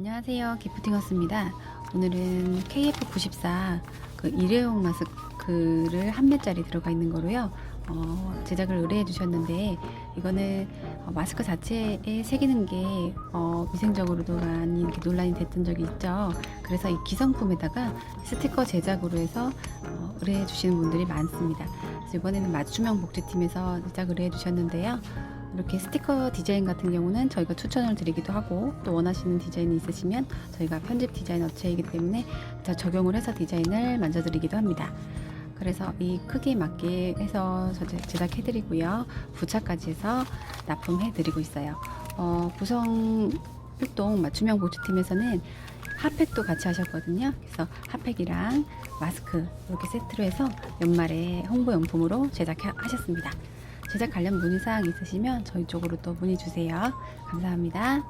안녕하세요. 기프팅허스입니다. 오늘은 KF94 그 일회용 마스크를 한 매짜리 들어가 있는 거로요. 어, 제작을 의뢰해 주셨는데 이거는 어, 마스크 자체에 새기는 게 어, 위생적으로도 많이 이렇게 논란이 됐던 적이 있죠. 그래서 이 기성품에다가 스티커 제작으로 해서 어, 의뢰해 주시는 분들이 많습니다. 이번에는 맞춤형 복지팀에서 제작 의뢰해 주셨는데요. 이렇게 스티커 디자인 같은 경우는 저희가 추천을 드리기도 하고 또 원하시는 디자인이 있으시면 저희가 편집 디자인 업체이기 때문에 다 적용을 해서 디자인을 만져드리기도 합니다. 그래서 이 크기에 맞게 해서 저- 제작해드리고요. 부착까지 해서 납품해드리고 있어요. 어, 구성 활동 맞춤형 보조팀에서는 핫팩도 같이 하셨거든요. 그래서 핫팩이랑 마스크 이렇게 세트로 해서 연말에 홍보 용품으로 제작하셨습니다. 제작 관련 문의사항 있으시면 저희 쪽으로 또 문의 주세요. 감사합니다.